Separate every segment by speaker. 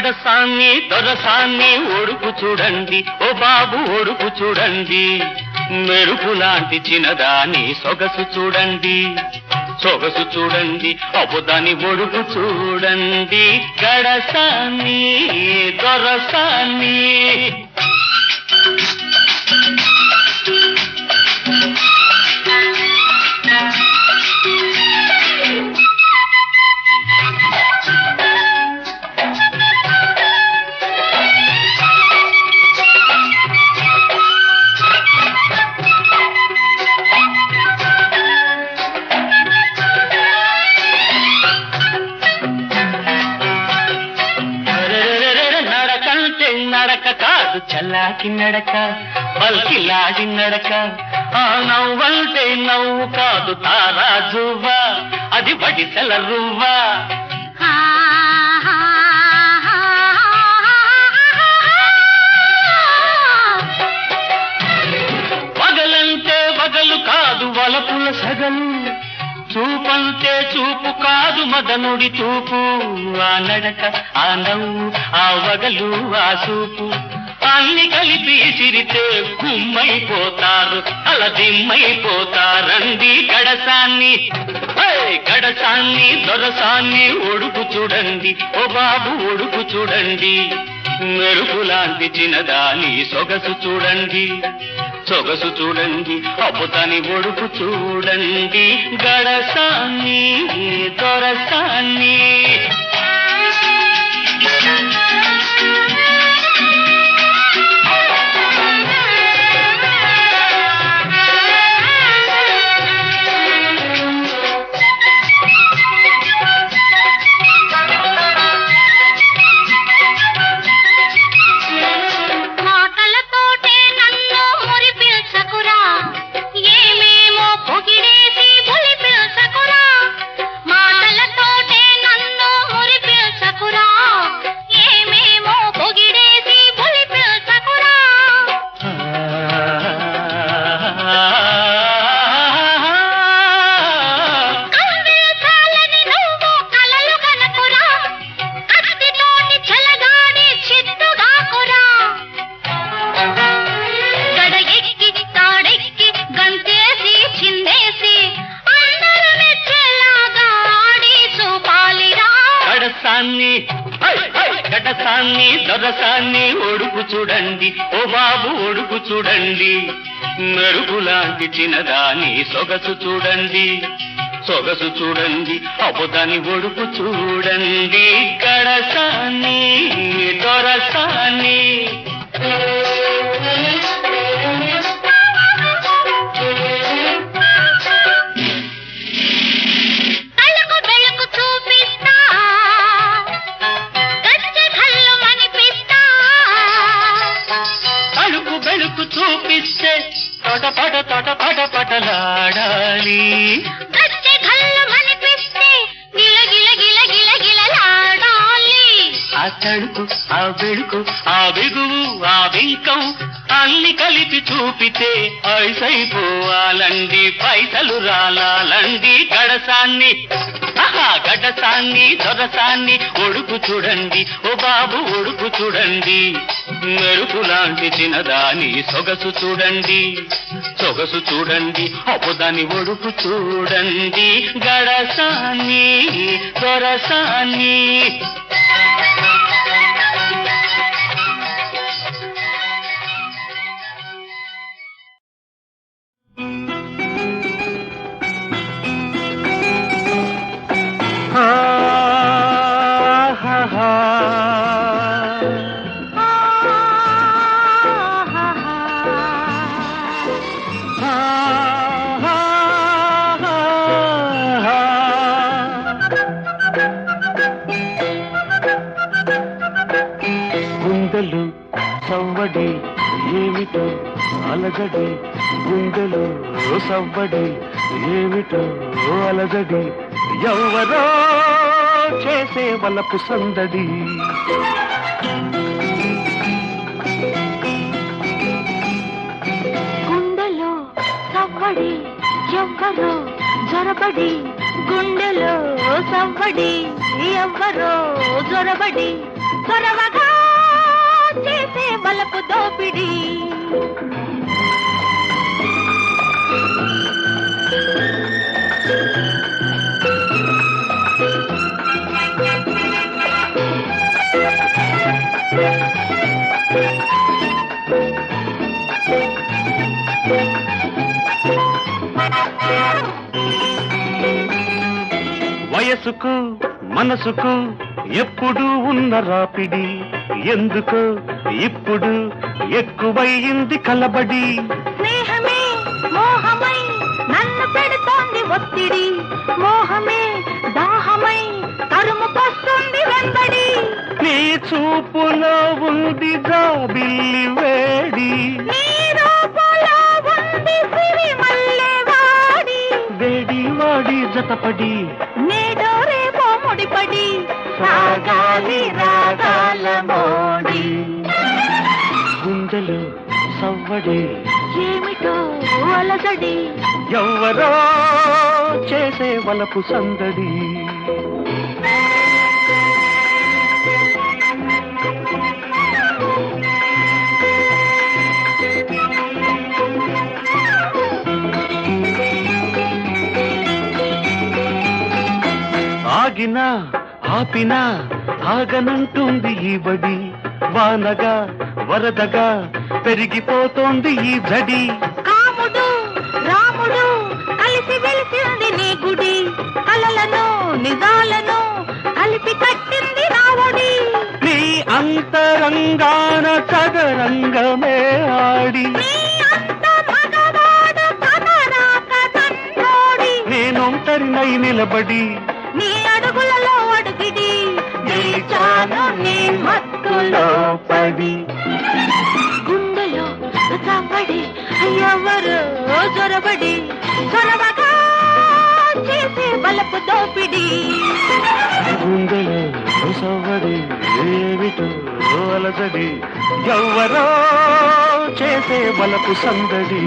Speaker 1: గడసాన్ని దొరసాన్ని ఒడుకు చూడండి. ఓ బాబు ఒడుకు చూడండి. మెరుపు లాంటి చిన్నదాని సొగసు చూడండి. సొగసు చూడండి అబుదాని ఒడుపు చూడండి. గడసాన్ని దొరసాన్ని. కాదు చల్లాకి నడక పల్కిలాడి నడక. ఆ నవ్వంటే నవ్వు కాదు తారాజువ్వ అది పడిసల రువ్వా. పగలంటే పగలు కాదు వలపుల సగలు చూపంటే చూపు కాదు మదనుడి చూపు. ఆ నడక ఆ నవ్వు ఆ వగలు ఆ చూపు అన్ని కలిపి సిరితే గుమ్మైపోతారు అలా దిమ్మైపోతారండి గడసాన్ని. గడసాన్ని దొరసాన్ని ఒడుకు చూడండి ఓ బాబు ఒడుకు చూడండి. మెరుపులాంటి చిన్నదాని సొగసు చూడండి సొగసు చూడండి అప్పుతని ఒడుకు చూడండి. గడసాన్ని దొరసాన్ని. అబుదాని ఒడుకు చూడండి
Speaker 2: కళ్ళకు వెలుగు చూపిస్తా
Speaker 1: వెలుకు చూపిస్తే తొటపట తొటపట పటలాడాలి. ఆ అన్ని కలిపి చూపితే ఐసైపోవాలండి పైసలు రాలాలండి గడసాన్ని. ఆహా, గడసాన్ని దొరసాన్ని ఒడుపు చూడండి. ఓ బాబు ఒడుపు చూడండి. మెరుపు లాంటి చిన్నదాని సొగసు చూడండి. సొగసు చూడండి అప్పుదాని ఒడుపు చూడండి. గడసాన్ని దొరసాన్ని
Speaker 3: గుండెలు సవ్వడి ఏమిటో అలజడి గుండెలు సవ్వడి ఏమిటో అలజడి. ఎవరో చేసే వలపు సందడి.
Speaker 4: గుండెలో సవ్వడి ఎవ్వరో జొరబడి గుండెలో సవ్వడి ఎవ్వరో జొరబడి చొరవగా బలపు దోపిడి.
Speaker 3: వయసుకు మనసుకు ఎప్పుడు ఉన్న రాపిడి. ఎందుకు ఇప్పుడు ఎక్కువయింది కలబడి.
Speaker 4: స్నేహమే మోహమై నన్ను పెడుతోంది ఒత్తిడి. మోహమే దాహమై తరుముకొస్తుంది వెంబడి.
Speaker 3: నీ చూపులో ఉంది జాబిల్లి వేడి.
Speaker 4: వాడి.
Speaker 3: జతపడి.
Speaker 4: నేడో రేపో ముడిపడి. సాగాలి రాగాల.
Speaker 3: సవ్వడి
Speaker 4: ఏమిటో
Speaker 3: ఎవ్వరో చేసే వలపు సందడి. ఆగినా ఆపినా ఆగనంటుంది ఈ బడి వానగా వరదగా పెరిగిపోతోంది ఈ జడి.
Speaker 4: కాముడు రాముడు కలిసి వెలిసింది నీ గుడి. కలలను నిజాలను కలిపి కట్టింది రావుడి
Speaker 3: నీ అంతరంగాన చదరంగమే ఆడి.
Speaker 4: నీ
Speaker 3: నేనొంటరినై నిలబడి.
Speaker 4: నీ అడుగులలో అడుగిడి. నిలిచాను నీ మత్తులో
Speaker 3: పడి.
Speaker 4: చవ్వడి ఎవరు చొరబడి చొరవగా చేసే బలపు దోపిడి.
Speaker 3: గుండెలు సవ్వడి ఏమిటో చేసే బలపు సందడి.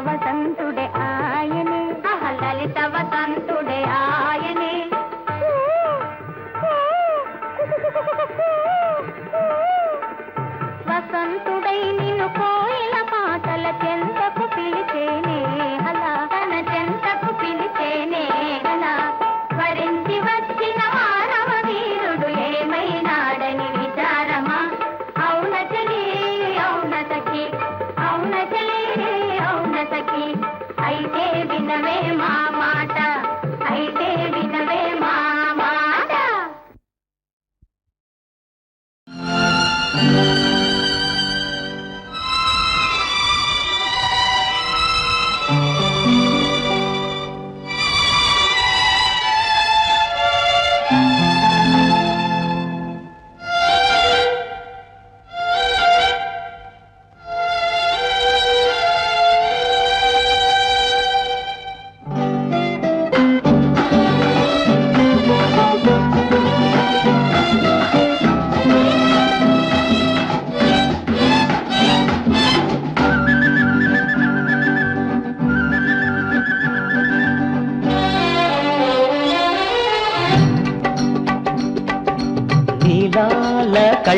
Speaker 5: ವಸಂತು
Speaker 1: Música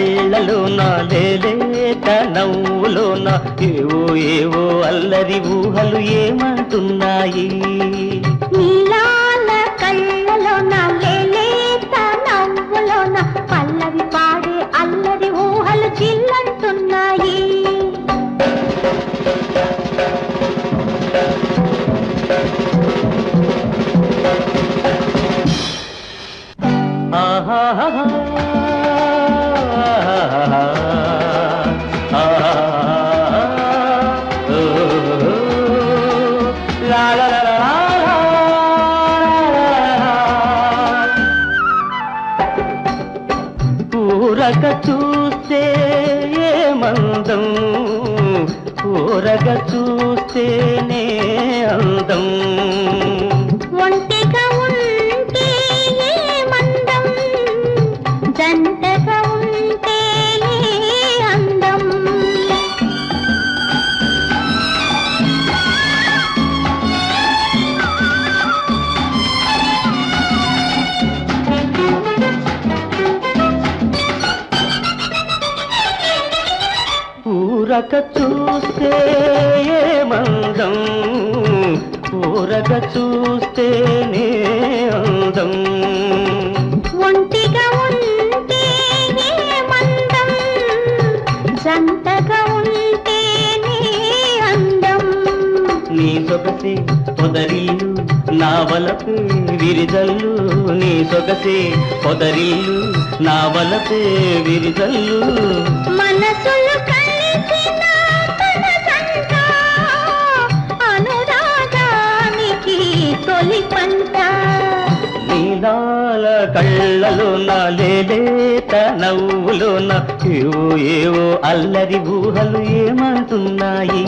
Speaker 1: కళ్ళలోన లేలేత నవ్వులోన ఏవో ఏవో అల్లరి ఊహలు ఏమంటున్నాయి?
Speaker 5: నీలాల
Speaker 1: ఊరక చూస్తే మందం? ఊరగ చూస్తేనే అందం. ఊరక చూస్తే మందం? ఊరగ చూస్తేనే అందం.
Speaker 5: ఒంటిగా ఉంటే ఏ మందం. జంటగా ఉంటేనే అందం.
Speaker 1: నీ సొగసే పొదరిల్లు నా వలపే విరిజల్లు. నీ సొగసే పొదరిల్లు నా వలపే విరిజల్లు.
Speaker 5: మనసులు
Speaker 1: నీలాల కళ్ళలో నా లేలేత నవ్వులో నా ఏవో ఏవో అల్లరి ఊహలు ఏమంటున్నాయి?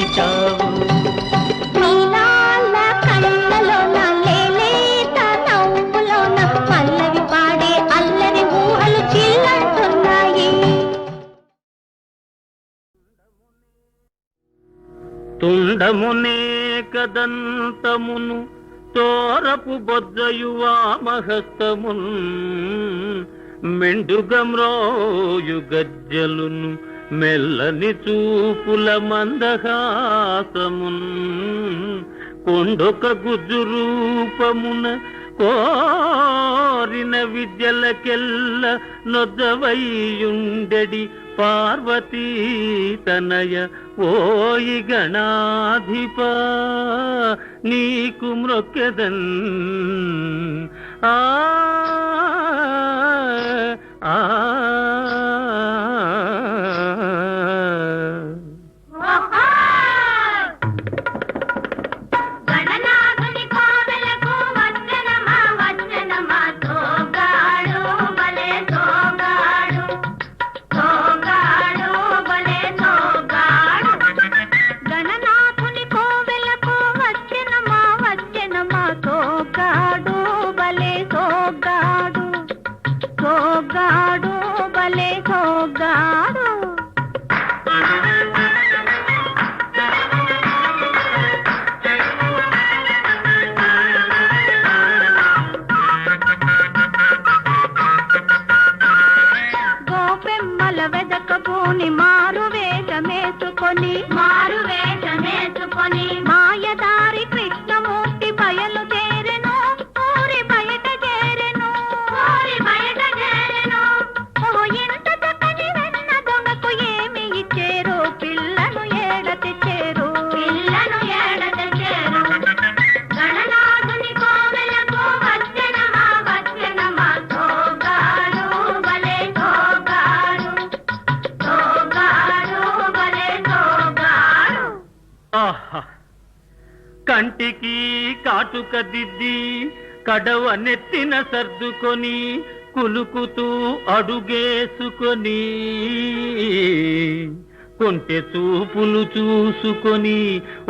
Speaker 5: పిలిచావు
Speaker 1: తుండమునే కదంతమును తోరపు బొజ్జయు వామహస్తమున్ మెండుగమ్రోయు గజ్జలును మెల్లని చూపుల మందహాసమున్ కొండొక గుజ్జు రూపమున
Speaker 6: కోరిన విద్యలకెల్ల నొద్దవయ్యుండెడి పార్వతీ తనయ ఓయి గణాధిప నీకు మ్రొక్కెదన్. ఆ ఆ ఆహా. కంటికి కాటుక దిద్ది కడవ నెత్తిన సర్దుకొని కులుకుతూ అడుగేసుకొని కొంటె చూపులు చూసుకొని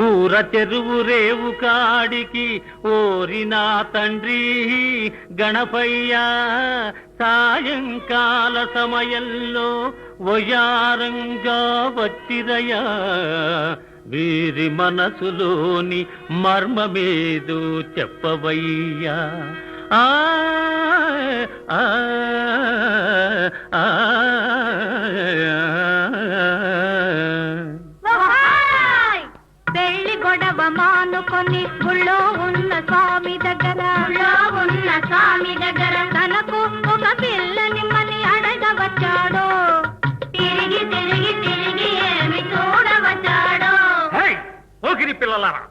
Speaker 6: ఊర చెరువు రేవు కాడికి ఓరినా తండ్రి గణపయ్య సాయంకాల సమయంలో వయారంగా వచ్చిరయా వీరి మనసులోని మర్మమేదో చెప్పవయ్యా. ఆ ఆ, ఆ,
Speaker 4: ఓహాయ్! పెళ్ళి గొడవ మానుకొని గుళ్ళో ఉన్న స్వామి దగ్గర. ఉన్న స్వామి దగ్గర. తనకు ఒక పిల్లని
Speaker 6: పిల్లలారా.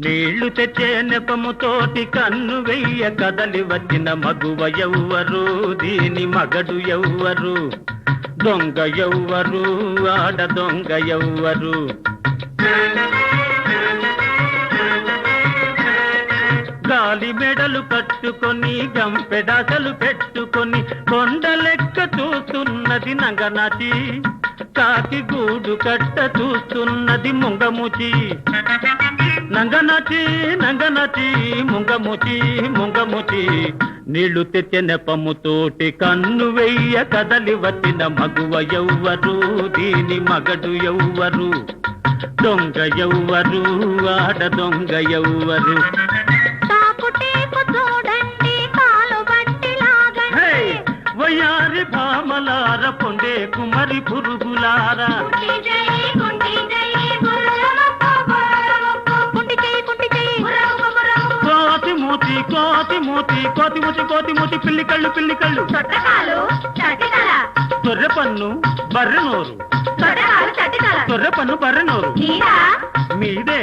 Speaker 6: నీళ్ళు తెచ్చే నెపముతోటి కన్ను వెయ్య కదలి వచ్చిన మగువ ఎవ్వరు దీని మగడు ఎవ్వరు దొంగ ఎవ్వరు ఆడ దొంగ ఎవ్వరు. గాలి మెడలు కట్టుకొని గంపెడాసలు పెట్టుకొని కొండ లెక్క చూస్తున్నది నంగనాచి కాకి గూడు కట్ట చూస్తున్నది ముంగముచి. నంగనచి నంగనచి ముంగముచి ముంగముచి నీళ్ళు తెచ్చే నెపముతోటి కన్ను వెయ్య కదలి వచ్చిన మగువ ఎవ్వరు దీని మగడు ఎవ్వరు దొంగ ఎవ్వరు ఆడ దొంగ ఎవ్వరు. వయ్యారి భామలార పొండే కుమరి పురుగులారా. కోతి మూతి కోతి మూతి పిల్లి కళ్ళు పిల్లి కళ్ళు. తొర్రె పన్ను బర్రె నోరు. తొర్రె పన్ను బర్రె నోరు. మీదే?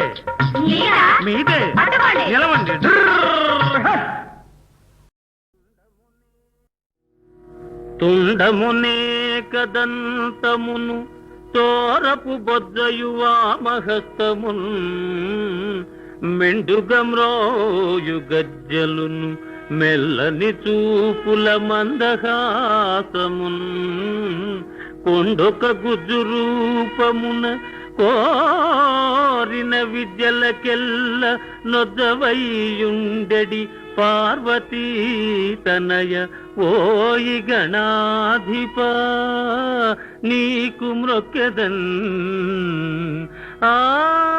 Speaker 6: మీదే. నిలవండి తుండమునే కదంతమును తోరపు బొజ్జయు వామహస్తమున్ మెండుగమ్రోయు గజ్జలును మెల్లని చూపుల మందహాసమున్ కొండొక గుజ్జు రూపమున కోరిన విద్యలకెల్ల నొద్దవయ్యుండెడి పార్వతీ తనయ ఓయి గణాధిప నీకు మ్రొక్కెదన్. ఆ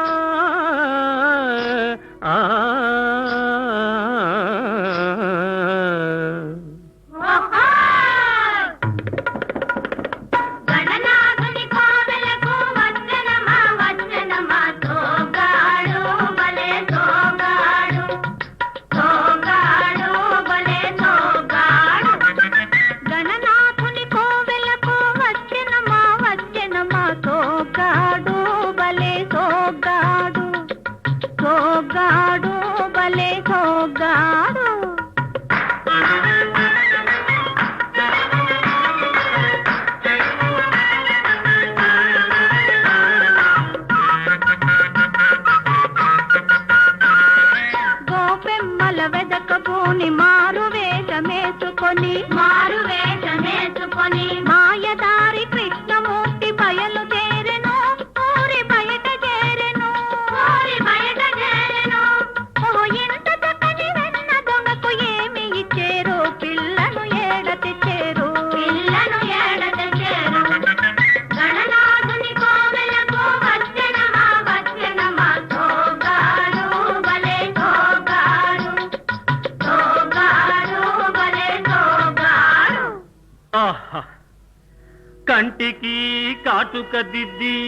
Speaker 6: దిద్ది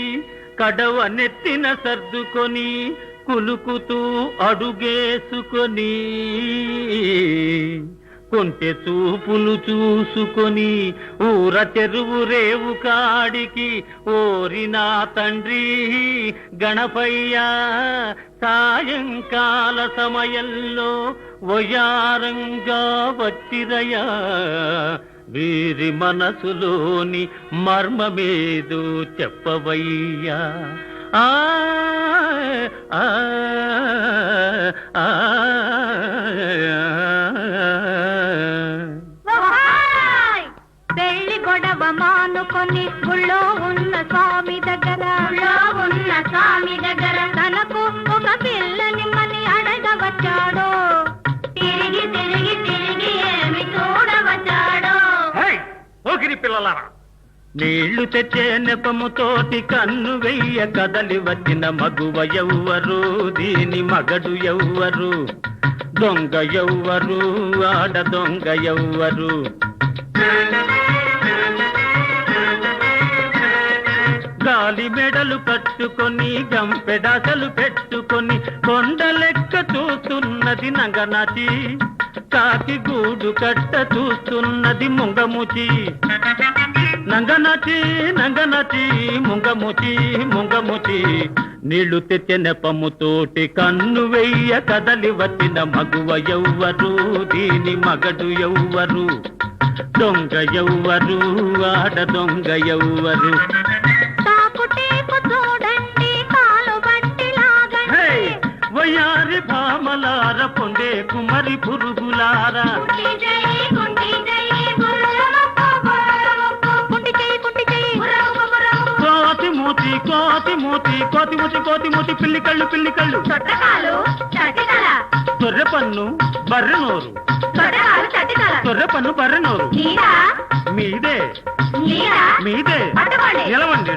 Speaker 6: కడవ నెత్తిన సర్దుకొని కులుకుతూ అడుగేసుకొని కొంటె చూపులు చూసుకొని ఊర చెరువు రేవు కాడికి ఓరినా తండ్రి గణపయ్య సాయంకాల సమయంలో వయారంగా వచ్చిరయా వీరి మనసులోని మర్మమేదో చెప్పవయ్యా. ఆ ఆ, ఆ,
Speaker 4: ఓహాయ్! పెళ్ళి గొడవ మానుకొని గుళ్ళో ఉన్న స్వామి దగ్గర. ఉన్న స్వామి దగ్గర. తనకు
Speaker 6: నీళ్ళు తెచ్చే నెపముతోటి కన్ను వెయ్య కదలి వచ్చిన మగువ ఎవ్వరు దీని మగడు ఎవ్వరు దొంగ ఎవ్వరు ఆడ దొంగ ఎవ్వరు. గాలి మెడలు కట్టుకొని గంపెడాసలు పెట్టుకొని కొండ లెక్క చూస్తున్నది నంగనాచి కాకి గూడు కట్ట చూస్తున్నది ముంగముచి. నంగనచి నంగనచి ముంగముచి ముంగముచి. నీళ్ళు తెచ్చే నెపముతోటి కన్ను వెయ్య కదలి వచ్చిన మగువ ఎవ్వరు దీని మగడు ఎవ్వరు. దొంగ ఎవ్వరు ఆడ దొంగ ఎవ్వరు. వయ్యారి భామలార పొందే కుమరి పురుగులారా. కోతి మూతి కోతి మూతి కోతి మూతి పిల్లి కళ్ళు పిల్లి కళ్ళు. తొర్రె పన్ను బర్రె నోరు. తొర్రె పన్ను బర్రె నోరు. మీదే. మీదే. నిలవండి.